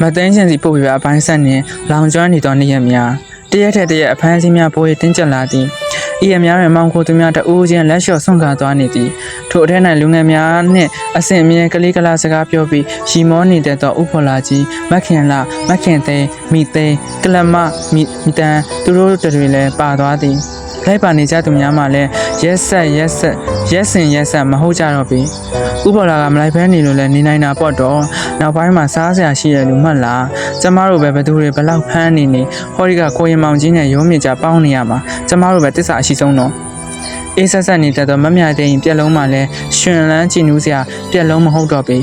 မသိန်းချင်းစီပို့ပြအပိုင်းဆက်နှင့်လောင်ကျွမ်းနေသောနေ့ရက်များတရက်ထက်တရက်အဖမ်းအဆီးများပို၍တင်းကျပ်လာသည်ဤအများတွင်မောင်ခိုသူများတအိုးချင်းလက်လျှော့ဆွန့်ကားသွားနေသည်ထိုအထက်၌လူငယ်များနှင့်အဆင်အမြဲကလေးကလာစကားပြောပြီးရီမောနေတတ်သောဥဖော်လာကြီးမခင်လာမခင်သိန်းမိသိန်းကလမမိမိတန်သူတို့တွေလည်းပါသွားသည် လိုက်ပါနေကြသူများမှလည်းရက်ဆက်ရက်ဆက်ရက်စင်ရက်ဆက်မဟုတ်ကြတော့ပြီဥပလာကမလိုက်ဖဲနေလို့လည်းနေနိုင်တာပေါ့တော့နောက်ပိုင်းမှာစားစရာရှိရလူမှတ်လားကျမတို့ပဲဘသူတွေဘလောက်ဖမ်းနေနေဟောဒီကကိုရင်မောင်ကြီးနဲ့ရုံးမြင့်ကြပေါင်းနေရမှာကျမတို့ပဲတစ္ဆာအရှိဆုံးတော့အေးဆက်ဆက်နေတတ်တော့မမြတဲ့ရင်ပြက်လုံးမှလည်းရှင်လန်းကြည်နူးစရာပြက်လုံးမဟုတ်တော့ပြီ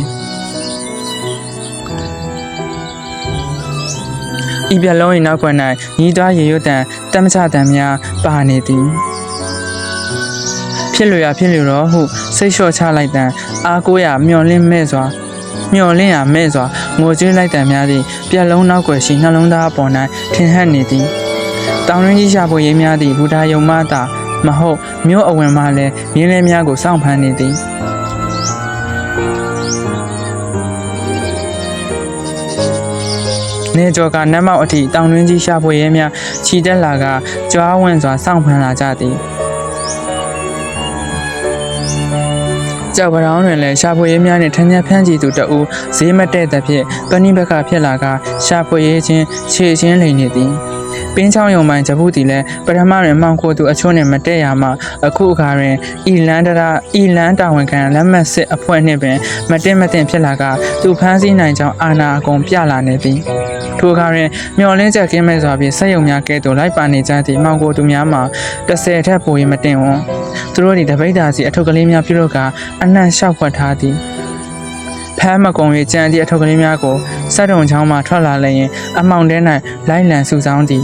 ဤပြက်လုံး၏နောက်ကွယ်၌ညီးတွားရေရွတ်တန်တမ်းမချတန်များပါနေသည်ဖြစ်လို့ရဖြစ်လို့တော့ဟုစိတ်လျှော့ချလိုက်တန်အားကိုးရမျောလင်းမဲ့စွာမျောလင်းရမဲ့စွာငိုကြွေးလိုက်တန်များသည့်ပြက်လုံးနောက်ွယ်ရှိနှလုံးသားအပေါ်၌ထင်ဟပ်နေသည်တောင်ရင်းကြီးရှာဖွေရေးများသည့်ဘူဒါယုံမသာမဟုတ်မြို့အဝင်မှလည်းရင်းလဲများကိုစောင့်ဖမ်းနေသည် နေကျော်ကနတ်မောက်အထိတောင်တွင်းကြီးရှာဖွေရဲများခြိတက်လာကကြွားဝန့်စွာစောင့်ဖမ်းလာကြသည်ကြောက်ပရောင်းတွင်လည်းရှာဖွေရေးများနှင့်ထန်းချဖမ်းကြည့်သူတအူဈေးမတဲ့သဖြင့်ပဏိဘကဖြစ်လာကရှာဖွေရေးချင်းခြေချင်းလိန်နေသည် ပင်းချောင်းယုံမှန်ဂျပူတီလည်းပထမတွင်မှောင်ခိုသူအချို့နှင့်မတည့်ရမှအခုအခါတွင်ဤလန်တရာဤလန်တာဝန်ခံလက်မှတ်စစ်အဖွဲ့နှင့်ပင်မတင်မတင်ဖြစ်လာကသူဖမ်းဆီးနိုင်ကြောင်းအာဏာအကုန်ပြလာနေသည်ထိုအခါတွင်မျော်လင်းချက်ကင်းမဲ့စွာဖြင့်စက်ယုံများကဲ့သို့လိုက်ပါနေကြသည့်မှောင်ခိုသူများမှာ30ထက်ပို၍မတင်ဝန်းသူတို့သည်တပိတ်တာစီအထုပ်ကလေးများပြုလုပ်ကအနှံ့လျှောက်ဖွက်ထားသည်ဖ မ်းမကုံ၍ကြံသည့်အထုပ်ကလေးများကိုစက်တုံချောင်းမှထွက်လာလျင်အမောင်တဲ၌လိုက်လံစုဆောင်းသည်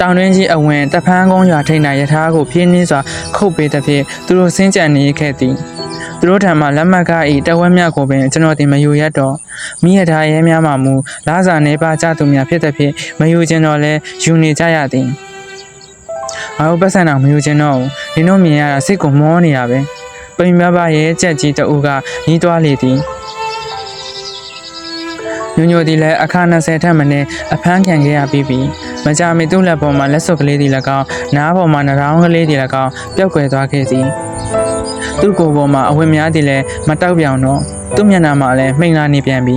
တောင်တွင်းကြီးအဝင်တဖန်းကုန်းရွာထိပ်၌ယထာကိုဖြင်းနှင်းစွာခုတ်ပေးသဖြင့်သူတို့စင်းကြံနေခဲ့သည်သူတို့ထံမှလက်မှတ်ကား၏တဝက်မြတ်ကိုပင်ကျွန်တော်ဒီမယူရတော့မိရထားရဲများမှမူလာစာနေပါကြသူများဖြစ်သဖြင့်မယူခြင်းတော့လဲယူနေကြရသည်ငါတို့ပတ်စံတော်မယူခြင်းတော့ဘူးနင်တို့မြင်ရတာစိတ်ကိုမောနေရပဲပိ န်မပါရဲ့ကြက်ကြီးတအူကညီးတွားလေသည်ညိုညိုသည်လည်းအခါ20ထက်မနည်းအဖမ်းခံခဲ့ရပြီးပြီမကြမီသူ့လက်ပေါ်မှာလက်စွပ်ကလေးသည်၎င်းနားပေါ်မှာနှာခေါင်းကလေးသည်၎င်းပျောက်ကွယ်သွားခဲ့သည်သူ့ကိုယ်ပေါ်မှာအဝတ်များသည်လည်းမတောက်ပြောင်တော့သူ့မျက်နှာမှာလည်းမှိန်လာနေပြန်ပြီ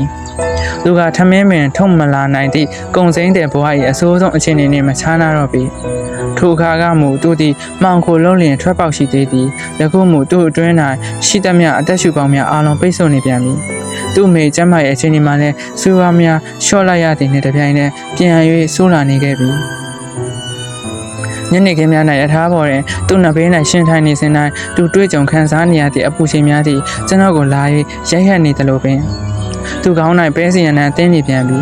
သူကထမင်းပင်ထုံမလာနိုင်သည့်ကုံစိမ့်တဲ့ဘဝ၏အဆိုးဆုံးအခြေအနေနှင့်မချားနာတော့ပြီ ထိုအခါကမူသူသည်မှောင်ခိုလုံးလျင်ထွက်ပေါက်ရှိသေးသည်ယခုမူသူ့အတွင်း၌ရှိသမျှအသက်ရှူပေါင်းများအားလုံးပိတ်ဆို့နေပြန်ပြီသူ့အမေကျမ်းမာရဲ့အခြေအနေမှာလည်းစူဝါများလျှော့လိုက်ရသည်နှင့်တပြိုင်နက်ပြန်၍ဆိုးလာနေခဲ့ပြီညနေခင်းများ၌အထားပေါ်တွင်သူ့နှစ်ဘေး၌ရှင်ထိုင်နေစဉ်၌သူတွေ့ကြုံခံစားနေရသည့်အပူချိန်များသည်ကျွန်တော်ကိုလာ၍ရိုက်ဟက်နေသလိုပင်သူကောင်း၌ပဲစီရန်နှံတင်းနေပြန်ပြီ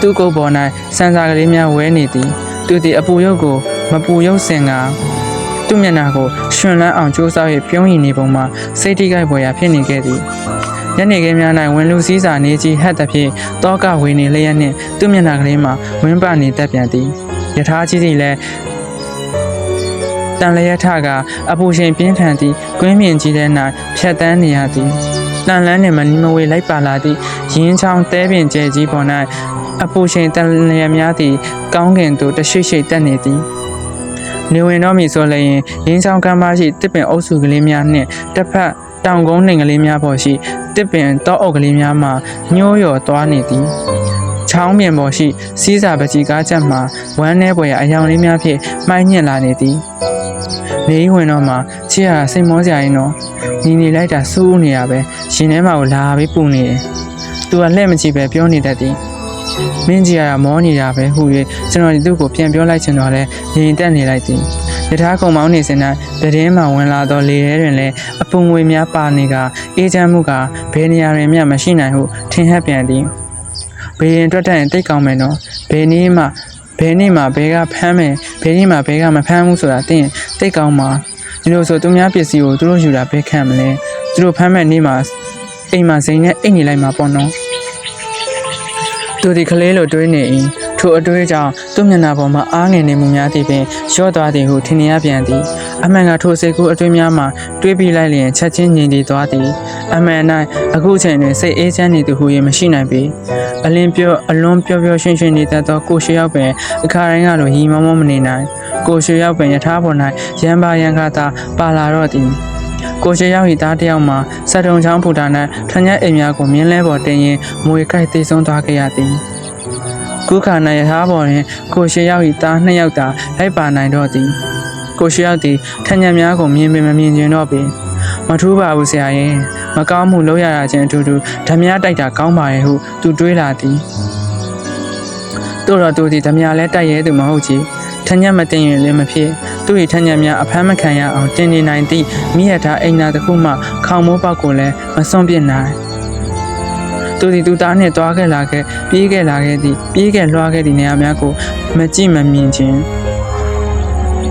သူ့ကိုယ်ပေါ်၌စံစာကလေးများဝဲနေသည်သူသည်အပူရုပ်ကို မပူရုပ်စင်ကသူ့မျက်နှာကိုရှင်လန်းအောင်ကြိုးစား၍ပြုံးရည်နေပုံမှာစိတ်ထိခိုက်ပေါ်ရာဖြစ်နေခဲ့သည်ညနေခင်းများ၌ဝင်လူစည်းစာနေကြီးဟက်သဖြင့်တောကဝေနေလျက်နှင့်သူ့မျက်နှာကလေးမှာဝင်းပနေတတ်ပြန်သည်ယထာကြီးစီလည်းတန်လျက်ထကအပူချိန်ပြင်းထန်သည့်ကွင်းမြင့်ကြီးထဲ၌ဖြတ်တန်းနေရသည်တန်လန်းနှင့်မနီမဝေလိုက်ပါလာသည့်ရင်းချောင်းတဲပင်ကျဲကြီးပေါ်၌အပူချိန်တန်လျက်များသည့်ကောင်းကင်သို့တရှိရှိတက်နေသည် နေဝင်တော့မည်ဆိုလျင်ရင်းချောင်းကမ်းပါရှိတစ်ပင်အုပ်စုကလေးများနှင့်တစ်ဖက်တောင်ကုန်းနှင်ကလေးများပေါ်ရှိတစ်ပင်တောအုပ်ကလေးများမှညှိုးရော်သွားနေသည်ချောင်းပြင်ပေါ်ရှိစီးစာပကြီးကားချက်မှဝမ်းထဲပေါ်ရအယောင်လေးများဖြင့်မှိုင်းညှက်လာနေသည်နေဝင်တော့မှချစ်ရတာစိတ်မောစရာရင်တော့ညီနေလိုက်တာစူးနေရပဲရှင်ထဲမှာကိုလာပြီးပူနေတယ်သူကလှည့်မကြည့်ပဲပြောနေတတ်သည် မင်းကြီးကမောနေတာပဲဟူ၍ကျွန်တော်ဒီသူ့ကိုပြန်ပြောလိုက်ချင်တော့လဲရင်တက်နေလိုက်သည်ယထာကုံမောင်းနေစဉ်၌တည်င်းမှဝင်လာသောလေထဲတွင်လည်းအပူငွေများပါနေကအေးချမ်းမှုကဘယ်နေရာတွင်မျှမရှိနိုင်ဟုထင်ဟပ်ပြန်သည်ဘေးရင်တွက်တဲ့တိတ်ကောင်းမယ်နော်ဘယ်နည်းမှဘယ်နေ့မှဘဲကဖမ်းမယ်ဘယ်နေ့မှဘဲကမဖမ်းဘူးဆိုတာသိရင်တိတ်ကောင်းမှာဒီလိုဆိုသူများပစ္စည်းကိုသူတို့ယူတာဘဲခံမလဲသူတို့ဖမ်းမဲ့နေ့မှာအိမ်မှာစိန်နဲ့အိတ်နေလိုက်မှာပေါ့နော် သူဒီကလေးလိုတွေးနေရင်ထိုအတွေ့အကြောင့်သူ့မျက်နှာပေါ်မှာအားငယ်နေမှုများသည့်ပင်ရော့သွားသည်ဟုထင်နေရပြန်သည်အမှန်ကထိုစိတ်ကူးအတွေ့များမှာတွေးပြီးလိုက်လျင်ချက်ချင်းငြိမ်တည်သွားသည်အမှန်၌အခုချိန်တွင်စိတ်အေးချမ်းနေသူဟုရင်မရှိနိုင်ပေအလင်းပြောအလွန်ပျော်ပျော်ရွှင်ရွှင်နေတတ်သောကိုရှိရောက်ပင်အခါတိုင်းကလိုရီမောမောမနေနိုင်ကိုရှိရောက်ပင်ယထာပေါ်၌ရံပါရံခါသာပါလာတော့သည် ကိုရှိရောက်ဤသားတစ်ယောက်မှာစက်တုံချောင်းဖူတာ၌ထညက်အိမ်များကိုမြင်းလဲပေါ်တင်ရင်မွေကိုက်သိဆုံးသွားခဲ့ရသည်ကုခါနရထားပေါ်တွင်ကိုရှိရောက်ဤသားနှစ်ယောက်သာလိုက်ပါနိုင်တော့သည်ကိုရှိရောက်သည်ထညက်များကိုမြင်ပင်မမြင်ကျင်တော့ပေမထူးပါဘူးဆရာရဲ့မကောင်းမှုလုပ်ရတာချင်းအတူတူဓမြတိုက်တာကောင်းပါရဲ့ဟုသူတွေးလာသည်တို့တော့သူသည်ဓမြလဲတိုက်ရဲသူမဟုတ်ချေထညက်မတင်ရင်လည်းမဖြစ် သူ၏ထညက်များအဖမ်းမခံရအောင်တင်နေနိုင်သည့်မိရထားအိမ်နာတစ်ခုမှခေါင်မိုးပေါက်ကိုလည်းမစွန့်ပစ်နိုင်သူသည်သူသားနှင့်တွားခဲ့လာခဲ့ပြေးခဲ့လာခဲ့သည့်ပြေးခဲ့လွှားခဲ့သည့်နေရာများကိုမကြည့်မမြင်ခြင်း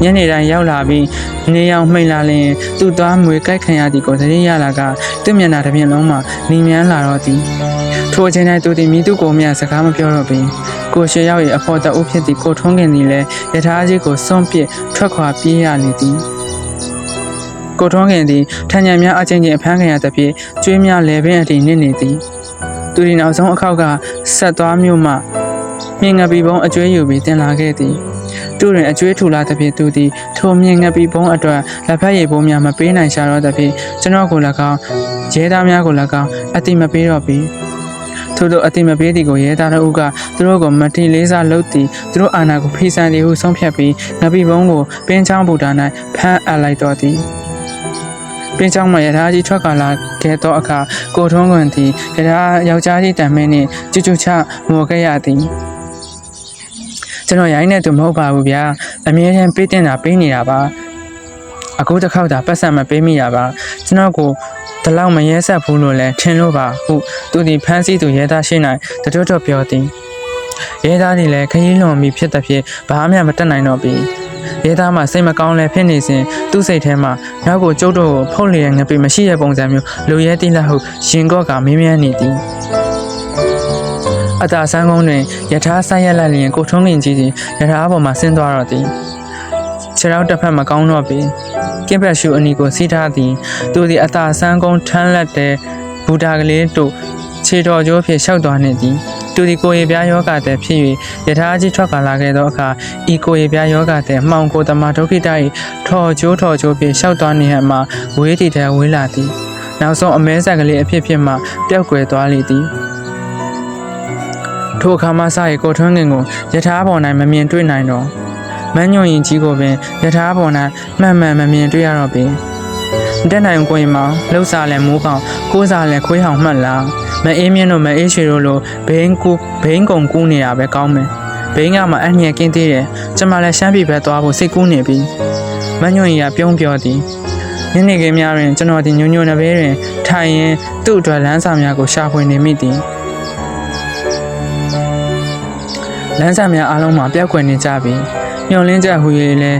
ညနေတိုင်းရောက်လာပြီးနေအောင်မှိန်လာလျင်သူ့သားမွေကြိုက်ခံရသည်ကိုသတိရလာကသူ့မျက်နှာတစ်ပြင်လုံးမှာနေမြန်းလာတော့သည်ထိုအချိန်တိုင်းသူသည်မိသူကိုမြစကားမပြောတော့ပေကိုရှေရောက်၏အဖို့တအုပ်ဖြစ်သည့်ကိုထုံးခင်သည်လည်းယထာကြီးကိုစွန့်ပစ်ထွက်ခွာပြေးရလေသည်ကိုထွန်းခင်သည်ထညံများအချင်းချင်းအဖမ်းခံရသဖြင့်ကျွေးများလဲပင်အထိနစ်နေသည်သူဒီနောက်ဆုံးအခောက်ကဆက်သွားမြို့မှမြင်ငပီပုံအကျွေးယူပြီးတင်လာခဲ့သည် သူတွင်အကျွေးထူလာသဖြင့်သူသည်ထိုမြင်ငပီပုံအတွက်လက်ဖက်ရည်ပုံးများမပေးနိုင်ရှာတော့သဖြင့်ကျွန်တော်ကို၎င်းရဲသားများကို၎င်းအတိမပေးတော့ပြီထို့သောအတိမပေးသည်ကိုရဲသားတို့ကသူတို့ကိုမထီလေးစားလုပ်သည်သူတို့အာဏာကိုဖိစံသည်ဟုဆုံးဖြတ်ပြီးငပီပုံးကိုပင်းချောင်းဘူတာ၌ဖမ်းအပ်လိုက်တော်သည်ပင်းချောင်းမှာရထားကြီးထွက်ကာလာခဲ့သောအခါကိုထုံးကွန်သည်ရထားယောက်ျားကြီးတံမင်းနှင့်ကျွတ်ကျွတ်ချမော်ခဲ့ရသည် ကျွန်တော်ရိုင်းနေသူမဟုတ်ပါဘူးဗျာအမြဲတမ်းပေးတင်တာပေးနေတာပါအခုတစ်ခေါက်သာပတ်စံမပေးမိရပါကျွန်တော်ကိုဒီလောက်မရဲဆက်ဘူးလို့လဲထင်လို့ပါဟုသူဒီဖမ်းဆီးသူရဲသားရှိနိုင်တတွတ်တော့ပြောသည်ရဲသားသည်လည်းခရီးလွန်ပြီးဖြစ်တဲ့ဖြစ်ဘာမှမတက်နိုင်တော့ပြီရဲသားမှစိတ်မကောင်းလဲဖြစ်နေစဉ်သူ့စိတ်ထဲမှာနောက်ကိုကျုပ်တို့ကိုဖုတ်လျက်ငပိမရှိတဲ့ပုံစံမျိုးလူရဲတိလက်ဟုရင်ကော့ကမင်းမြန်းနေသည် အတာဆန်းကုန်းတွင်ယထာဆက်ရက်လက်လျင်ကိုထုံးလင်ကြီးသည်ယထာပေါ်မှဆင်းသွားတော့သည်ခြေထောက်တစ်ဖက်မကောင်းတော့ပေကင်းဘက်ရှူအနီကိုစီးထားသည်သူသည်အတာဆန်းကုန်းထမ်းလက်တဲ့ဘူတာကလေးတို့ခြေတော်ကျိုးဖြင့်ရှောက်သွားနေသည်သူဒီကိုရေပြားယောဂတဲ့ဖြစ်၍ယထာကြီးထွက်လာခဲ့သောအခါဤကိုရေပြားယောဂတဲ့မှောင်ကိုတမဒုက္ခိတ၏ထော်ကျိုးထော်ကျိုးဖြင့်ရှောက်သွားနေဟမှဝေးတည်တဲ့ဝေးလာသည်နောက်ဆုံးအမဲဆက်ကလေးအဖြစ်ဖြစ်မှပျောက်ကွယ်သွားလေသည် ထိုအခါမှစ၍ကိုထွန်းငင်ကိုယထာပေါ်၌မမြင်တွေ့နိုင်တော့မန်းညွန့်ရင်ကြီးကိုပင်ယထာပေါ်၌မှန်မှန်မမြင်တွေ့ရတော့ပင်မတက်နိုင်ကိုရင်မောင်လှုပ်စားလဲမိုးကောင်ကိုးစားလဲခွေးဟောင်မှတ်လားမအေးမြင့်တို့မအေးရွှေတို့လိုဘိန်းကူဘိန်းကုံကူးနေတာပဲကောင်းမယ်ဘိန်းကမှအညံ့ကင်းသေးတယ်ကျမလည်းရှမ်းပြည်ဘက်သွားဖို့စိတ်ကူးနေပြီမညွန့်ရင်ကပြုံးပြောသည်ညနေခင်းများတွင်ကျွန်တော်ဒီညွညွနဘေးတွင်ထိုင်ရင်သူ့အတွက်လမ်းစာများကိုရှာဖွေနေမိသည် လမ်းစာများအားလုံးမှာပျောက်ကွယ်နေကြပြီညှော်လင်းချက်ဟူ၍လည်း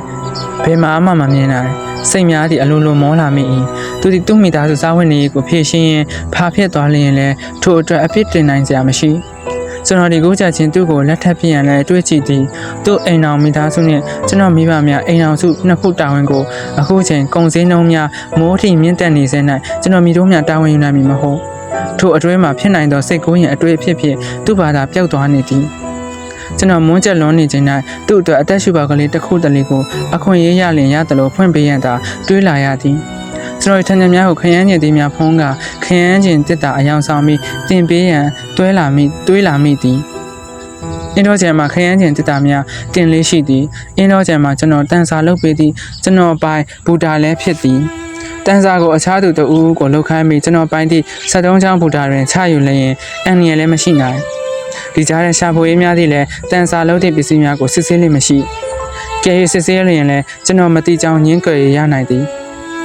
ဘယ်မှာမှမမြင်နိုင်စိတ်များသည့်အလိုလိုမောလာမိ၏သူသည်သူ့မိသားစုစားဝတ်နေရေးကိုဖြည့်ရှင်းရင်ဖာဖြစ်သွားလျင်လည်းထိုအတွက်အဖြစ်တင်နိုင်စရာမရှိကျွန်တော်ဒီကိုချက်ချင်းသူ့ကိုလက်ထပ်ပြရန်လဲတွေးကြည့်သည်သူ့အိမ်တော်မိသားစုနဲ့ကျွန်တော်မိဘများအိမ်တော်စုနှစ်ခုတာဝန်ကိုအခုချိန်ကုံစင်းနှုံးများမိုးထီမြင့်တက်နေစေ၌ကျွန်တော်မိတို့များတာဝန်ယူနိုင်မည်မဟုတ်ထိုအတွင်းမှာဖြစ်နိုင်သောစိတ်ကိုးရင်အတွေ့အဖြစ်ဖြင့်သူ့ဘာသာပျောက်သွားနေသည် ကျွန်တော်မွန်းချက်လွန်နေချိန်၌သူ့အတွက်အသက်ရှူပါကလေးတစ်ခုတလေကိုအခွင့်အရေးရလင်ရတယ်လို့ဖွင့်ပေးရန်သာတွေးလာရသည်ကျွန်တော်ထန်ထန်များကိုခရမ်းကျင်သေးများဖုံးကခရမ်းကျင်တစ်တာအယောင်ဆောင်ပြီးတင်ပေးရန်တွဲလာမိတွေးလာမိသည်အင်းတော့ကျန်မှာခရမ်းကျင်တစ်တာများတင်လေးရှိသည်အင်းတော့ကျန်မှာကျွန်တော်တန်စာလုပ်ပေးသည်ကျွန်တော်ပိုင်ဘူတာလည်းဖြစ်သည်တန်စာကိုအခြားသူတဦးကိုလှုပ်ခိုင်းပြီးကျွန်တော်ပိုင်းသည့်73ချောင်းဘူတာတွင်ချယူလျင်အန်ရလည်းမရှိနိုင် ဒီကြားတဲ့ရှာဖွေရေးများသည့်လည်းတန်စာလုပ်သည့်ပစ္စည်းများကိုစစ်ဆေးလိမ့်မရှိကဲ၍စစ်ဆေးလျင်လည်းကျွန်တော်မတိကြောင်ညင်းကြွယ်ရနိုင်သည်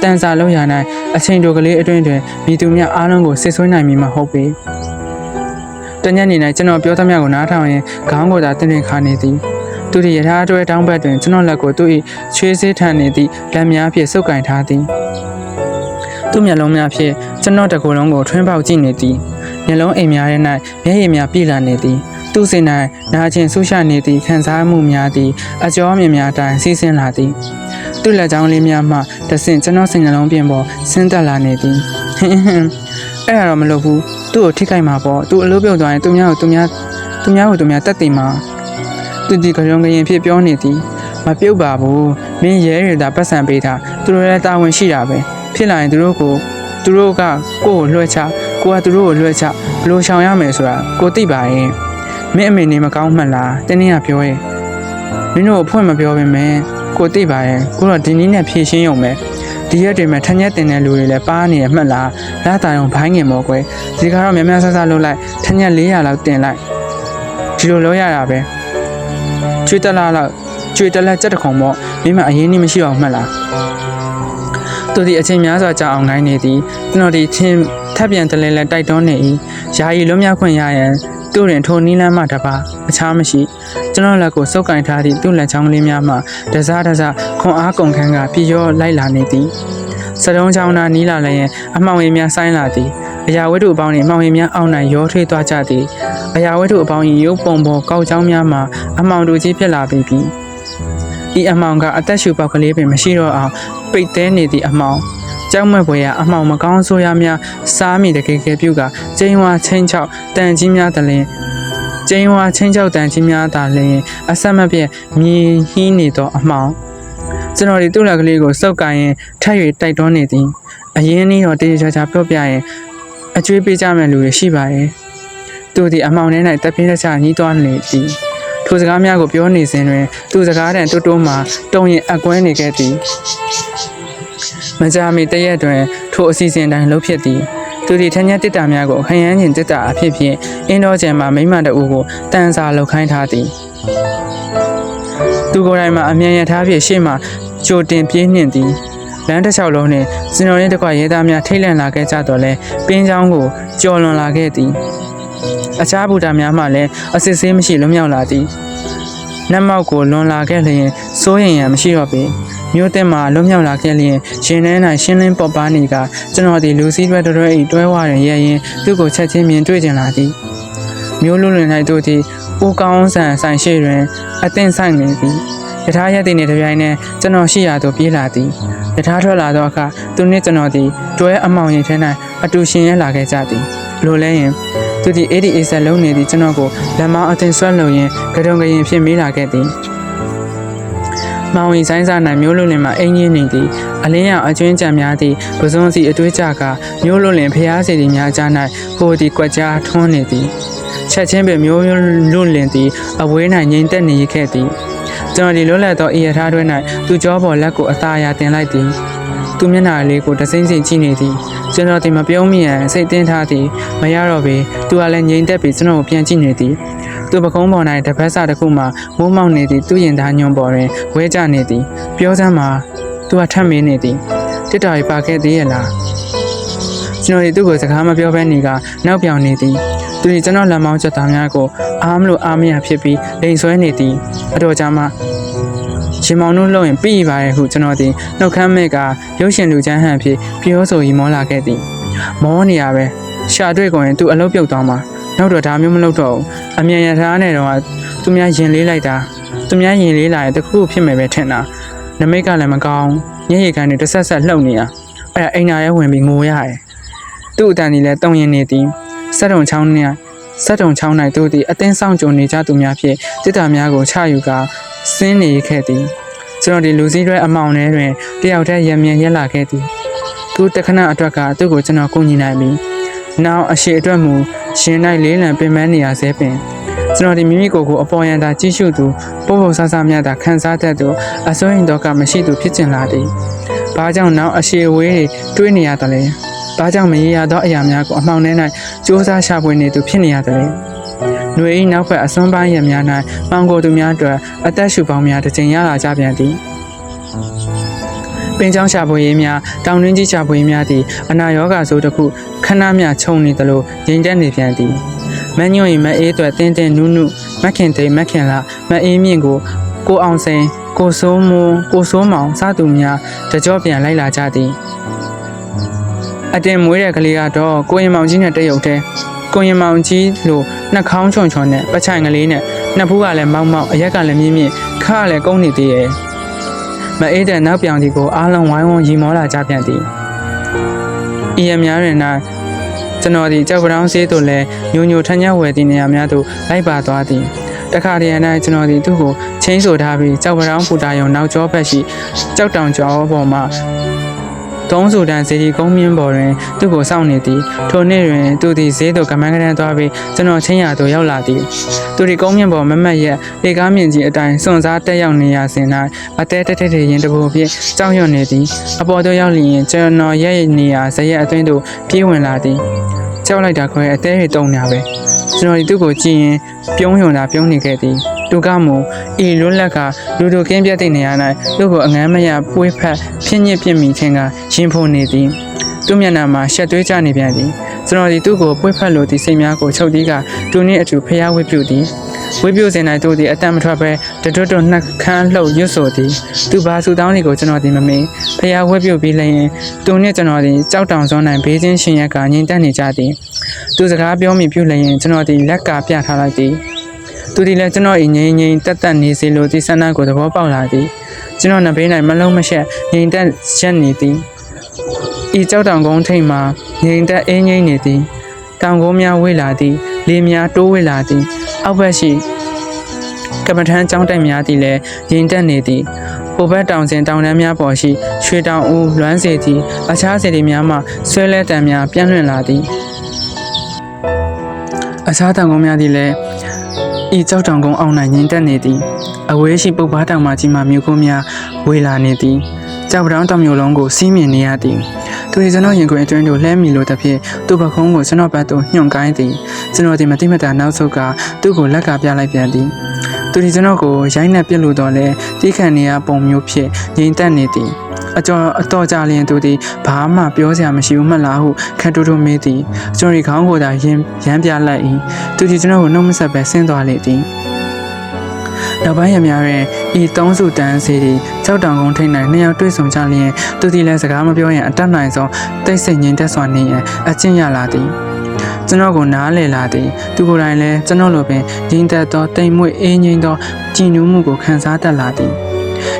တန်စာလုံးရ၌အချိန်တိုကလေးအတွင်းတွင်မိသူများအားလုံးကိုစစ်ဆွေးနိုင်မည်မဟုတ်ပေတညနေ၌ကျွန်တော်ပြောသမျှကိုနားထောင်ရင်ခေါင်းကိုသာတင်းတင်းခါနေသည်သူ၏ရထားအတွဲတောင်းဘက်တွင်ကျွန်တော်လက်ကိုသူ၏ချွေးစေးထန်နေသည့်လက်များဖြင့်စုပ်ကင်ထားသည် သူ့မျက်လုံးများဖြင့်ကျွန်တော်တစ်ကိုယ်လုံးကိုထွင်းပေါက်ကြည့်နေသည်မျက်လုံးအိမ်များထဲ၌မျက်ရည်များပြည့်လာနေသည်သူ့စိတ်၌နာကျင်ဆူရှာနေသည့်ခံစားမှုများသည်အကျော်မြင်များတိုင်းစီးဆင်းလာသည်သူ့လက်ချောင်းလေးများမှတဆင့်ကျွန်တော်စိတ်နှလုံးပြင်ပေါ်ဆင်းသက်လာနေသည်ဟင်းဟင်းအဲ့ဒါတော့မလုပ်ဘူးသူ့ကိုထိခိုက်မှာပေါ့သူအလုပ်ပြုတ်သွားရင်သူများကိုသူများသူများကိုသူများတက်တည်မှာသူဒီကရုံကရင်ဖြစ်ပြောနေသည်မပြုတ်ပါဘူးမင်းရဲရတာပတ်စံပေးတာသူတို့လည်းတာဝန်ရှိတာပဲ ဖြစ်လာရင်သူတို့ကိုသူတို့ကကိုယ့်ကိုလွှဲချကိုကသူတို့ကိုလွှဲချဘယ်လိုရှောင်ရမယ်ဆိုတာကိုသိပါရဲ့မင်းအမေနေမကောင်းမှလားတင်းတင်းကပြောရဲ့မင်းတို့အဖွင့်မပြောပါနဲ့ကိုသိပါရဲ့ကိုတော့ဒီနည်းနဲ့ဖြည့်ရှင်းရုံပဲဒီရက်တွေမှာထက်ညက်တင်တဲ့လူတွေလည်းပါနေရမှတ်လားလာတာရုံဘိုင်းငင်မောကွယ်ဒီကတော့များများဆဆလုပ်လိုက်ထက်ညက်400လောက်တင်လိုက်ဒီလိုလုပ်ရတာပဲကျွေးတက်လာလောက်ကျွေးတက်လက်ကြက်တခုံပေါ့မင်းမအရင်ကြီးမရှိအောင်မှတ်လား သူဒီအချိန်များစွာကြာအောင်နိုင်နေသည်ကျွန်တော်ဒီချင်းထပ်ပြန်တလဲလဲတိုက်တွန်းနေ၏ယာယီလွတ်မြောက်ခွင့်ရရန်သူ့ရင်ထိုနီးလမ်းမှတပါအခြားမရှိကျွန်တော်လက်ကိုစုပ်ကင်ထားသည့်သူ့လက်ချောင်းလေးများမှတစားတစားခွန်အားကုန်ခန်းကပြေရောလိုက်လာနေသည်စတုံးချောင်းနာနီးလာလည်းအမှောင်ရည်များဆိုင်းလာသည်အရာဝတ္ထုအပေါင်းနှင့်အမှောင်ရည်များအောက်၌ရောထွေးသွားကြသည်အရာဝတ္ထုအပေါင်း၏ရုပ်ပုံပေါ်ကောက်ချောင်းများမှအမှောင်တူကြီးဖြစ်လာပြီပြီဤအမှောင်ကအသက်ရှူပေါက်ကလေးပင်မရှိတော့အောင် ပိတ်သေးနေသည့်အမှောင်ကြောက်မက်ပွဲရအမှောင်မကောင်းဆိုးရများစားမိတကယ်ကယ်ပြုကကျင်းဝါချင်းချောက်တန်ကြီးများတလင်ကျင်းဝါချင်းချောက်တန်ကြီးများသာလျှင်အဆက်မပြတ်မြည်ဟီးနေသောအမှောင်ကျွန်တော်ဒီသူ့လက်ကလေးကိုစုပ်ကိုင်ရင်ထပ်၍တိုက်တွန်းနေသည်အရင်နည်းတော့တေးချာချာပြောပြရင်အကျွေးပေးကြမယ့်လူတွေရှိပါရဲ့သူသည်အမှောင်ထဲ၌တက်ပြေးတချညီးသွားနေသည် ထိုစကားများကိုပြောနေစဉ်တွင်သူစကားတန်တွတ်တိုးမှတုံရင်အကွဲနေခဲ့သည်မကြာမီတရက်တွင်ထိုအစီအစဉ်တိုင်းလှုပ်ဖြစ်သည်သူဒီထញ្ញက်တစ်တာများကိုခရမ်းကျင်တစ်တာအဖြစ်ဖြင့်အင်းတော်ကျန်မှာမိမတအူကိုတန်စာလှုပ်ခိုင်းထားသည်သူကိုယ်တိုင်မှအမြန်ရထားဖြင့်ရှေ့မှကြိုတင်ပြေးနှင်သည်လမ်းတစ်လျှောက်လုံးနှင့်စင်တော်နှင့်တကွရဲသားများထိတ်လန့်လာခဲ့ကြတော့လဲပင်းချောင်းကိုကျော်လွန်လာခဲ့သည် အခြားဘူတာများမှလည်းအစစ်ဆေးမရှိလွတ်မြောက်လာသည်နတ်မောက်ကိုလွန်လာခဲ့လျင်စိုးရင်ရန်မရှိတော့ပေမြို့တက်မှာလွတ်မြောက်လာခဲ့လျင်ရှင်နှန်း၌ရှင်းလင်းပေါ်ပါနေကကျွန်တော်ဒီလူစည်းတွဲတွဲဤတွဲဝရင်ရရင်သူ့ကိုချက်ချင်းမြင်တွေ့ကျင်လာသည်မြို့လူလွင်၌တို့သည်ဦးကောင်းဆန်ဆိုင်ရှိတွင်အသင့်ဆိုင်နေသည်ယထာရက်သည်နှင့်တပြိုင်နက်ကျွန်တော်ရှိရာသို့ပြေးလာသည်ယထာထွက်လာသောအခါသူနှင့်ကျွန်တော်သည်တွဲအမောင်ရင်ထဲ၌အတူရှင်ရဲလာခဲ့ကြသည်လိုလဲရင် သူသည်အေဒီအေဆက်လုံးနေသည်ကျွန်တော်ကိုလက်မောင်းအသင်ဆွဲလုံရင်ကြုံကြရင်ဖြစ်မေးလာခဲ့သည်မောင်ဝင်ဆိုင်စား၌မျိုးလွတ်လင်မှာအင်းကြီးနေသည်အလင်းရောင်အကျွင်းကြံများသည့်ပဇွန်စီအတွေးကြကမျိုးလွတ်လင်ဖျားစီသည်များကြား၌ဟိုသည်ကွက်ကြားထွန်းနေသည်ချက်ချင်းပင်မျိုးလွတ်လင်သည်အဝေး၌ငြိမ်သက်နေခဲ့သည်ကျွန်တော်ဒီလွတ်လပ်သောအီရထားတွဲ၌သူကြောပေါ်လက်ကိုအသာအရာတင်လိုက်သည်သူမျက်နှာလေးကိုတစိမ့်စိမ့်ကြည့်နေသည် ကျွန်တော်ဒီမပြုံးမိရန်စိတ်တင်းထားသည်မရတော့ပေသူကလည်းငြိမ်သက်ပြီးကျွန်တော်ကိုပြန်ကြည့်နေသည်သူပကုံးပေါ်၌တပတ်စာတစ်ခုမှမိုးမောက်နေသည့်သူ့ရင်သားညွန်ပေါ်တွင်ဝဲကျနေသည်ပြောစမ်းမှာသူကထပ်မင်းနေသည်တစ်တော်ရီပါခဲ့သေးရဲ့လားကျွန်တော်ဒီသူ့ကိုစကားမပြောဘဲနေကနောက်ပြောင်နေသည်သူဒီကျွန်တော်လက်မောင်းချက်သားများကိုအားမလို့အားမရဖြစ်ပြီးလိန်ဆွဲနေသည်အတော်ကြာမှ ရှင်မောင်တို့လုံရင်ပြီးပါရဲ့ဟုကျွန်တော်ဒီနှုတ်ခမ်းမဲ့ကရုပ်ရှင်လူချမ်းဟန်ဖြစ်ပြောဆိုရီမောလာခဲ့သည်မောနေရပဲရှာတွေ့ကုန်ရင်သူအလုပ်ပြုတ်သွားမှာနောက်တော့ဒါမျိုးမလုပ်တော့ဘူးအမြန်ရထားနဲ့တော့သူများရင်လေးလိုက်တာသူများရင်လေးလာရင်တခုခုဖြစ်မယ်ပဲထင်တာနမိတ်ကလည်းမကောင်းညရည်ကန်တွေတစ်ဆက်ဆက်လှုပ်နေတာအဲ့ဒါအိမ်နာရဲဝင်ပြီးငိုရတယ်သူ့အတန်ကြီးလည်းတုံရင်နေသည်စက်တုံချောင်းနဲ့စက်တုံချောင်း၌သူသည်အသင်းဆောင်ကြုံနေကြသူများဖြင့်တစ်တာများကိုချယူကာဆင်းနေခဲ့သည် ကျွန်တော်ဒီလူစည်းတွဲအမောင်ထဲတွင်တယောက်တည်းရံမြန်ရက်လာခဲ့သည်သူတခဏအတွက်ကသူ့ကိုကျွန်တော်ကူညီနိုင်ပြီနောက်အရှိအတွက်မူရှင်၌လေးလံပင်ပန်းနေရဆဲပင်ကျွန်တော်ဒီမိမိကိုယ်ကိုအပေါ်ယံသာကြီးစုသူပို့ဖို့ဆဆများသာခံစားတတ်သူအစိုးရင်တော့ကမရှိသူဖြစ်ကျင်လာသည်။ဘာကြောင့်နောက်အရှိအဝေးတွေးနေရတယ်လဲ။ဘာကြောင့်မရေရသောအရာများကိုအမှောင်ထဲ၌စူးစမ်းရှာဖွေနေသူဖြစ်နေရတယ်လဲ။ ຫນွေဤနောက်ဘက်အစွန်းပိုင်းရများ၌မှောင်ကိုသူများအတွက်အသက်ရှူပေါင်းများတစ်ချိန်ရလာကြပြန်သည်။ပင်ချောင်းရှာဖွေရေးများတောင်တွင်းကြီးရှာဖွေရေးများသည်အနာရောဂါဆိုးတစ်ခုခဏမျှခြုံနေသလိုငြိမ်သက်နေပြန်သည်မညွန့်ရင်မအေးအတွက်တင်းတင်းနုနုမခင်သိမခင်လာမအေးမြင့်ကိုကိုအောင်စိန်ကိုစိုးမိုးကိုစိုးမောင်စသူများတကြောပြန်လိုက်လာကြသည်အတင်မွေးတဲ့ကလေးကတော့ကိုရင်မောင်ကြီးနဲ့တရုတ်တဲ့ ကိုရင်မောင်ကြီးလိုနှာခေါင်းချွန်ချွန်နဲ့ပချိုင်ကလေးနဲ့နှစ်ဖူးကလည်းမောက်မောက်အရက်ကလည်းမြင့်မြင့်ခါကလည်းကုန်းနေသေးရဲ့မအေးတဲ့နောက်ပြောင်ဒီကိုအားလုံးဝိုင်းဝန်းရီမောလာကြပြန်သည်ဤရများတွင်၌ကျွန်တော်ဒီကြောက်ပတောင်းဆေးတို့လည်းညိုညိုထမ်းညက်ဝယ်သည့်နေရာများသို့လိုက်ပါသွားသည်တခါတည်း၌ကျွန်တော်ဒီသူ့ကိုချင်းဆိုထားပြီးကြောက်ပတောင်းပူတာယုံနောက်ကျောဘက်ရှိကြောက်တောင်ကျောပေါ်မှာ သုံးဆူတန်စီဒီကုန်းမြင့်ပေါ်တွင်သူ့ကိုစောင့်နေသည်ထိုနေ့တွင်သူသည်ဈေးသို့ကမန်းကရန်သွားပြီးကျွန်တော်ချင်းရသို့ရောက်လာသည်သူဒီကုန်းမြင့်ပေါ်မမတ်ရက်လေကားမြင့်ကြီးအတိုင်းစွန့်စားတက်ရောက်နေရစဉ်၌အသေးတက်တက်ရင်တပူဖြင့်ကြောက်ရွံ့နေသည်အပေါ်သို့ရောက်လျင်ကျွန်တော်ရဲ့နေရာဇရက်အတွင်းသို့ပြေးဝင်လာသည်ကြောက်လိုက်တာခွဲအသေးတွေတုံညာပဲကျွန်တော်ဒီသူ့ကိုကြည့်ရင်ပြုံးယုံတာပြုံးနေခဲ့သည် သူကမူဤလွတ်လက်ကလူတို့ကင်းပြတ်တဲ့နေရာ၌သူ့ကိုအငမ်းမရပွေးဖက်ဖြစ်ညစ်ပြစ်မိခြင်းကရင်ဖုန်နေသည်သူ့မျက်နှာမှာရှက်သွေးကျနေပြန်သည်ကျွန်တော်ဒီသူ့ကိုပွေးဖက်လိုသည့်စိတ်များကိုချုပ်တီးကသူနှင့်အတူဖျားဝှက်ပြုသည်ဝှက်ပြုစဉ်၌သူသည်အတန်မထွက်ပဲတတွတ်တွတ်နှက်ခမ်းလှုပ်ရွတ်ဆိုသည်သူဘာဆူတောင်းလေးကိုကျွန်တော်ဒီမမေးဖျားဝှက်ပြုပြီးလျင်သူနှင့်ကျွန်တော်ဒီကြောက်တောင်စွန်း၌ဘေးချင်းရှင်ရက်ကငြိမ်သက်နေကြသည်သူစကားပြောမိပြုလျင်ကျွန်တော်ဒီလက်ကပြထားလိုက်သည် သူဒီလည်းကျွန်တော်အငိမ့်ငိမ့်တက်တက်နေစေလို့ဒီဆန္ဒကိုသဘောပေါက်လာသည်ကျွန်တော်နှစ်ဘေး၌မလုံးမရှက်ငိမ့်တက်ရက်နေသည်ဤကြောက်တောင်ကုန်းထိပ်မှာငိမ့်တက်အင်းငိမ့်နေသည်တောင်ကုန်းများဝေးလာသည်လေများတိုးဝေးလာသည်အောက်ဘက်ရှိကမ္မထမ်းကျောင်းတိုက်များသည်လည်းငိမ့်တက်နေသည်ဟိုဘက်တောင်စဉ်တောင်တန်းများပေါ်ရှိရွှေတောင်ဦးလွမ်းစေသည်အခြားစေတီများမှဆွဲလဲတံများပြန့်လွင့်လာသည်အခြားတောင်ကုန်းများသည်လည်း ဤကြောက်တောင်ကုန်းအောင်၌ငင်တက်နေသည်အဝေးရှိပုပ်ပါတောင်မှကြီးမှမြို့ကုန်းများဝေလာနေသည်ကြောက်ပတောင်းတောင်မြို့လုံးကိုစီးမြင်နေရသည်သူဒီကျွန်တော်ရင်ခွင်အတွင်းသို့လှမ်းမိလို့တစ်ဖြစ်သူ့ပခုံးကိုကျွန်တော်ဘက်သို့ညှွန်ကိုင်းသည်ကျွန်တော်ဒီမတိမတာနောက်ဆုတ်ကသူ့ကိုလက်ကပြလိုက်ပြန်သည်သူဒီကျွန်တော်ကိုရိုင်းနှက်ပြစ်လို့တော့လဲတိခန့်နေရပုံမျိုးဖြစ်ငင်တက်နေသည် အကျော်အတော်ကြလျင်သူသည်ဘာမှပြောစရာမရှိဘူးမှတ်လားဟုခက်တူတူမေးသည်ကျွန်တော်ဒီခေါင်းကိုသာရင်ရမ်းပြလိုက်၏သူဒီကျွန်တော်ကိုနှုတ်မဆက်ပဲဆင်းသွားလေသည်နောက်ပိုင်းရများတွင်ဤသုံးစုတန်းစီသည်ကြောက်တောင်ကုန်းထိပ်၌နှစ်ယောက်တွေ့ဆုံကြလျင်သူသည်လည်းစကားမပြောရင်အတတ်နိုင်ဆုံးတိတ်ဆိတ်ငြိမ်သက်စွာနေရန်အကျင့်ရလာသည်ကျွန်တော်ကိုနားလည်လာသည်သူကိုယ်တိုင်လည်းကျွန်တော်လိုပင်ငြိမ်သက်သောတိမ်မွေ့အေးငြိမ်သောကြည်နူးမှုကိုခံစားတတ်လာသည်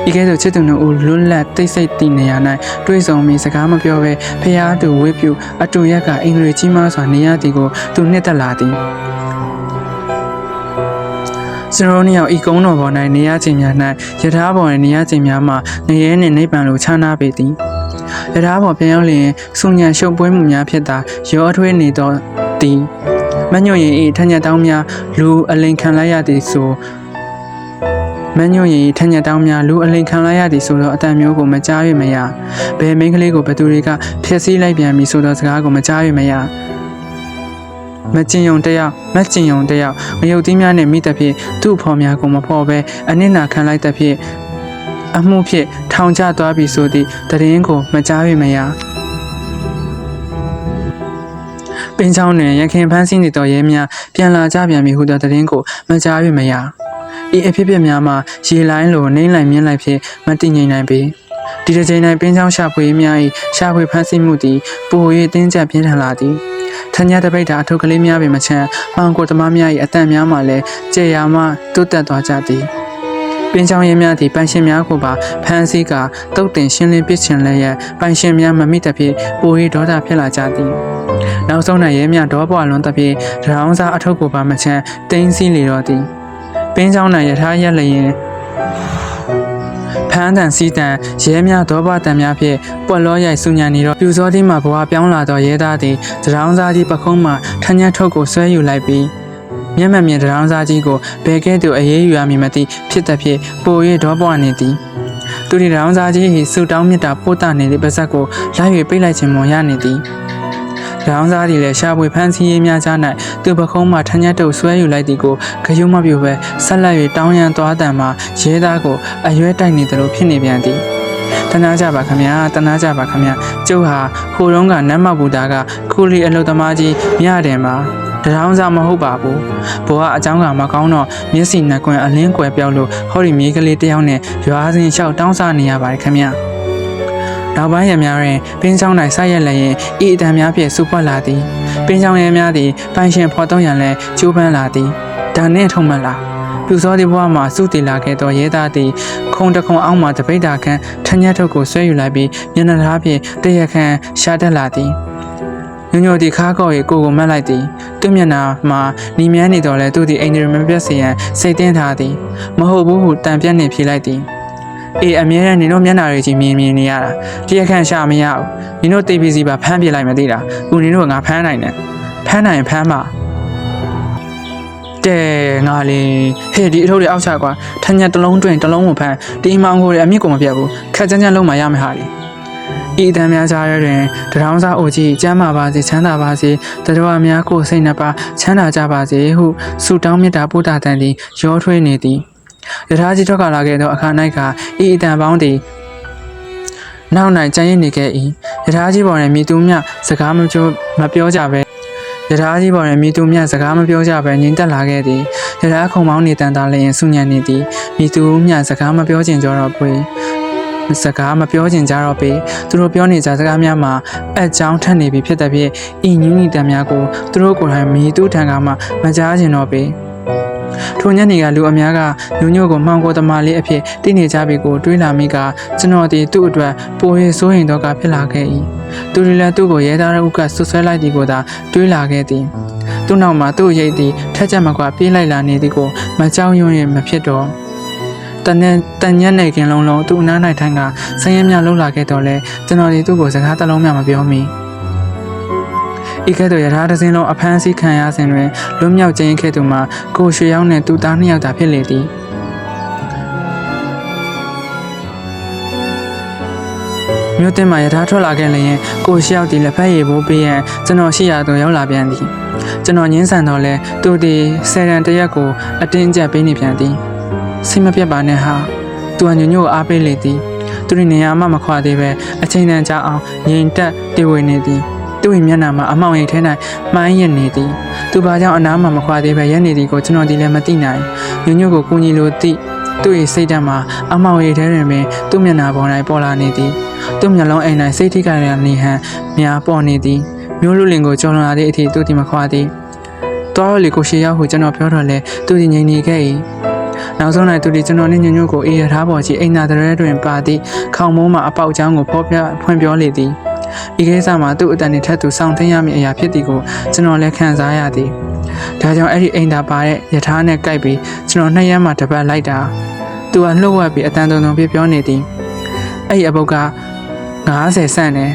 ဤကဲ့သို့ချစ်သူတို့ဦးလွတ်လပ်တိတ်ဆိတ်တည်နေရ၌တွေ့ဆုံပြီးစကားမပြောဘဲဖျားသူဝေးပြူအတူရက်ကအင်္ဂလိပ်ကြီးမားစွာနေရသည်ကိုသူနှစ်သက်လာသည်ကျွန်တော်တို့နှစ်ယောက်ဤကုန်းတော်ပေါ်၌နေရခြင်းများ၌ယထာပေါ်၌နေရခြင်းများမှငရဲနှင့်နိဗ္ဗာန်လိုခြားနာပေသည်ယထာပေါ်ပြန်ရောက်လျင်စုညံရှုပ်ပွဲမှုများဖြစ်တာရောအထွေးနေသောသည်မညွန့်ရင်ဤထညက်တောင်းများလူအလိန်ခံလိုက်ရသည်ဆို မညွန့်ရင်ဤထညက်တောင်းများလူအလိန်ခံလိုက်ရသည်ဆိုသောအတန်မျိုးကိုမကြား၍မရဘယ်မိန်းကလေးကိုဘယ်သူတွေကဖျက်ဆီးလိုက်ပြန်ပြီဆိုသောစကားကိုမကြား၍မရမကျင်ယုံတယောက်မကျင်ယုံတယောက်မယုတ်သီးများနဲ့မိတဲ့ဖြစ်သူ့အဖော်များကိုမဖော်ပဲအနစ်နာခံလိုက်တဲ့ဖြစ်အမှုဖြစ်ထောင်ချသွားပြီဆိုသည့်တရင်ကိုမကြားရမရပင်ချောင်းတွင်ရခင်ဖန်းစင်းနေသောရဲများပြန်လာကြပြန်ပြီဟုသောတရင်ကိုမကြားရမရ ဤအဖြစ်အပျက်များမှာရေလိုင်းလိုနှိမ့်လိုက်မြင်းလိုက်ဖြစ်မတည်ငြိမ်နိုင်ပေဒီတစ်ချိန်၌ပင်ချောင်းရှာဖွေများ၏ရှာဖွေဖန်းဆီးမှုသည်ပို၍တင်းကျပ်ပြင်းထန်လာသည်ထညာတပိတ်တာအထုပ်ကလေးများပင်မချမ်းမှောင်ကိုသမားများ၏အတန်များမှလည်းကြေရာမှတုတ်တက်သွားကြသည်ပင်ချောင်းရဲများသည်ပိုင်ရှင်များကိုပါဖမ်းဆီးကာတုတ်တင်ရှင်းလင်းပစ်ချင်လည်းရပိုင်ရှင်များမမိတဖြစ်ပို၍ဒေါသဖြစ်လာကြသည်နောက်ဆုံး၌ရဲများဒေါပွားလွန်တဖြစ်ရောင်းစားအထုပ်ကိုပါမချမ်းတင်းစီးလေတော့သည် ပင်ချောင်း၌ယထာရက်လျင်ဖမ်းတန်စီးတန်ရဲများဒေါဘတန်များဖြင့်ပွက်လောရိုက်ဆူညံနေတော့ပြူစောတိမှဘဝပြောင်းလာသောရဲသားသည်သရောင်းစားကြီးပခုံးမှထညက်ထုတ်ကိုဆွဲယူလိုက်ပြီးမျက်မှန်မြင်သရောင်းစားကြီးကိုဘယ်ကဲ့သို့အေးအေးယူရမည်မသိဖြစ်သည်ဖြင့်ပို၍ဒေါပွားနေသည်သူဒီသရောင်းစားကြီး၏စူတောင်းမြတ်တာပို့တနေသည့်ပါဇက်ကိုလိုက်၍ပိတ်လိုက်ခြင်းမွန်ရနေသည် ။ရောင်းစားသည်လည်းရှားပွေဖန်းစည်းရေးများကြား၌သူပခုံးမှထညက်တုပ်ဆွဲယူလိုက်သည်ကိုဂယုမပြုဘဲဆက်လက်၍တောင်းရန်သွားတံမှာရဲသားကိုအရွဲတိုက်နေသလိုဖြစ်နေပြန်သည်။တနာကြပါခင်ဗျာတနာကြပါခင်ဗျာကျုပ်ဟာဟိုတုန်းကနတ်မဘူတာကခူလီအလုသမားကြီးမြတယ်မှာတောင်းစားမဟုတ်ပါဘူး။ဘိုကအကြောင်းကမကောင်းတော့မျက်စိနှကွင်အလင်းကွယ်ပြောက်လို့ဟောဒီမြေးကလေးတယောက်နဲ့ရွာစဉ်လျှောက်တောင်းစားနေရပါတယ်ခင်ဗျာ။ နောက်ပိုင်းရများတွင်ပင်းချောင်း၌ဆိုက်ရက်လည်းရင်ဤအတံများဖြင့်စုပွက်လာသည်ပင်းချောင်းရဲများသည်ပိုင်ရှင်ဖော်သုံးရန်လည်းကျိုးပန်းလာသည်ဒါနှင့်ထုံမှန်လားပြူစောသည်ဘဝမှာစုတည်လာခဲ့သောရဲသားသည်ခုံတစ်ခုံအောက်မှတပိတ်တာခန့်ထညက်ထုတ်ကိုဆွဲယူလိုက်ပြီးမျက်နှာသားဖြင့်တရက်ခန့်ရှာတက်လာသည်ညညဒီခါကောက်ရဲ့ကိုကိုမတ်လိုက်သည်သူ့မျက်နှာမှာနီမြန်းနေတော့လဲသူသည်အိန္ဒြေမပြတ်စေရန်စိတ်တင်းထားသည်မဟုတ်ဘူးဟုတန်ပြတ်နေဖြေလိုက်သည် အေးအမြဲတမ်းနင်တို့မျက်နှာတွေကြီးမြင်မြင်နေရတာတရက်ခန့်ရှာမရဘူးနင်တို့တိတ်ပစ္စည်းပါဖမ်းပြလိုက်မသိတာခုနင်တို့ကငါဖမ်းနိုင်တယ်ဖမ်းနိုင်ရင်ဖမ်းပါတဲ့ငါလေဟဲ့ဒီအထုပ်တွေအောက်ချကွာထညက်တစ်လုံးတွင်တစ်လုံးကိုဖမ်းဒီမောင်ကိုလည်းအမြင့်ကိုမပြတ်ဘူးခက်ကြမ်းကြမ်းလုံးမရမယ်ဟာလေဤအတံများကြားရတွင်တရောင်းစားအိုကြီးကျမ်းမာပါစေချမ်းသာပါစေတတော်များကိုစိတ်နှပါချမ်းသာကြပါစေဟုဆုတောင်းမေတ္တာပို့တာတန်သည်ရောထွေးနေသည် ယထာကြီးထွက်ကလာခဲ့သောအခါ၌ကဤအတံပေါင်းသည်နောက်၌ကြံ့ရည်နေခဲ့၏ယထာကြီးပေါ်တွင်မိသူမြစကားမပြောမပြောကြပဲယထာကြီးပေါ်တွင်မိသူမြစကားမပြောကြပဲငြိမ်သက်လာခဲ့သည်ယထာခုံမောင်းနေတန်တာလျင်ဆုညံနေသည်မိသူမြစကားမပြောချင်ကြတော့ပွေစကားမပြောချင်ကြတော့ပေသူတို့ပြောနေကြစကားများမှာအကြောင်းထက်နေပြီဖြစ်တဲ့ဖြင့်ဤညူးညီတံများကိုသူတို့ကိုယ်တိုင်မီတူးထံကမှမကြားချင်တော့ပေ ထိုညနေကလူအများကညိုညိုကိုမှောင်ကိုသမားလေးအဖြစ်တည်နေကြပြီကိုတွေးလာမိကကျွန်တော်ဒီသူ့အတွက်ပိုရစိုးရင်တော့ကဖြစ်လာခဲ့၏သူတွေလည်းသူ့ကိုရဲသားတို့ကဆွဆွဲလိုက်သည်ကိုသာတွေးလာခဲ့သည်သူ့နောက်မှာသူ့ရိတ်သည်ထက်ချက်မကွာပြေးလိုက်လာနေသည်ကိုမကြောက်ရွံ့ရင်မဖြစ်တော့တန်နဲ့တန်ညက်နေခင်လုံးလုံးသူ့အနား၌ထိုင်ကဆင်းရဲမြလှုပ်လာခဲ့တော့လဲကျွန်တော်ဒီသူ့ကိုစကားတစ်လုံးမှမပြောမိ ဤကဲ့သို့ရထားတစ်စင်းလုံးအဖမ်းဆီးခံရစဉ်တွင်လွတ်မြောက်ခြင်းခဲ့သူမှာကိုရွှေရောင်းနဲ့သူ့သားနှစ်ယောက်သာဖြစ်လေသည်မြို့တင်မှာရထားထွက်လာခဲ့လျင်ကိုရှောက်ဒီလက်ဖက်ရည်ဘိုးပေးရန်ကျွန်တော်ရှိရသို့ရောက်လာပြန်သည်ကျွန်တော်ညင်းဆန်တော့လဲသူဒီဆယ်ရန်တစ်ရက်ကိုအတင်းကျပ်ပေးနေပြန်သည်စိတ်မပြတ်ပါနဲ့ဟာသူကညညို့ကိုအားပေးလေသည်သူတို့နေရာမှမခွာသေးပဲအချိန်တန်ကြာအောင်ငြိမ်သက်တည်ဝေနေသည် သူ့ရဲ့မျက်နှာမှာအမောင်ရိပ်ထဲ၌မှိုင်းရနေသည်သူဘာကြောင့်အနားမှမခွာသေးပဲရက်နေသည်ကိုကျွန်တော်ဒီလည်းမသိနိုင်ညညို့ကိုကူညီလိုသည့်သူ့ရဲ့စိတ်ဓာတ်မှာအမောင်ရိပ်ထဲတွင်ပင်သူ့မျက်နှာပေါ်၌ပေါ်လာနေသည်သူ့မျက်လုံးအိမ်၌စိတ်ထိခိုက်ရနေဟန်များပေါ်နေသည်မျိုးလူလင်ကိုကြော်လွန်လာသည့်အထိသူ့ဒီမခွာသည်တော်ရလေကိုရှေရောက်ဟုကျွန်တော်ပြောတော့လဲသူဒီငြိမ်နေခဲ့၏ နောက်ဆုံး၌သူဒီကျွန်တော်နှင့်ညညွတ်ကိုအေးရထားပေါ်ရှိအိမ်နာတရဲတွင်ပါသည့်ခေါင်မိုးမှအပေါက်ချောင်းကိုဖော်ပြဖွင့်ပြောလေသည်ဤကိစ္စမှာသူ့အတန်နှင့်ထက်သူစောင့်သိမ်းရမည့်အရာဖြစ်သည်ကိုကျွန်တော်လည်းခံစားရသည်ဒါကြောင့်အဲ့ဒီအိမ်သာပါတဲ့ယထာနဲ့ကြိုက်ပြီးကျွန်တော်နှစ်ရက်မှတပတ်လိုက်တာသူကလှုပ်ဝက်ပြီးအတန်တုံတုံပြပြောနေသည်အဲ့ဒီအပုတ်က90ဆန့်တယ်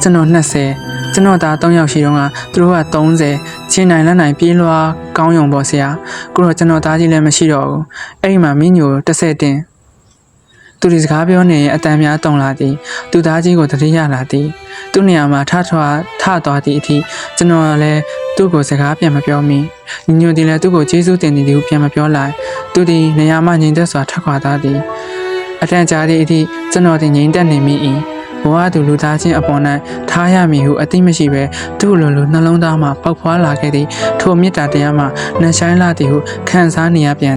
ကျွန်တော်20 ကျွန်တော်သား3ယောက်ရှိတော့ကသူတို့က30ချင်းနိုင်လက်နိုင်ပြေးလွှားကောင်းယုံပေါ့ဆရာခုတော့ကျွန်တော်သားကြီးလည်းမရှိတော့ဘူးအဲ့ဒီမှာမင်းညို30တင်သူဒီစကားပြောနေရင်အတန်များတုံလာသည်သူသားကြီးကိုတတိယလာသည်သူ့နေရာမှာထထွားထသွားသည့်အထိကျွန်တော်ကလည်းသူ့ကိုစကားပြန်မပြောမိညညိုဒီလည်းသူ့ကိုကျေးဇူးတင်သည်ကိုပြန်မပြောလိုက်သူဒီနေရာမှာငြိမ်သက်စွာထခွာသားသည်အတန်ကြာသည့်အထိကျွန်တော်ဒီငြိမ်သက်နေမိ၏ ဘဝသူလူသားချင်းအပေါ်၌ထားရမည်ဟုအသိမရှိဘဲသူ့လိုလိုနှလုံးသားမှာပေါက်ဖွာလာခဲ့သည့်ထိုမေတ္တာတရားမှာနှဆိုင်လာသည်ဟုခံစားနေရပြန်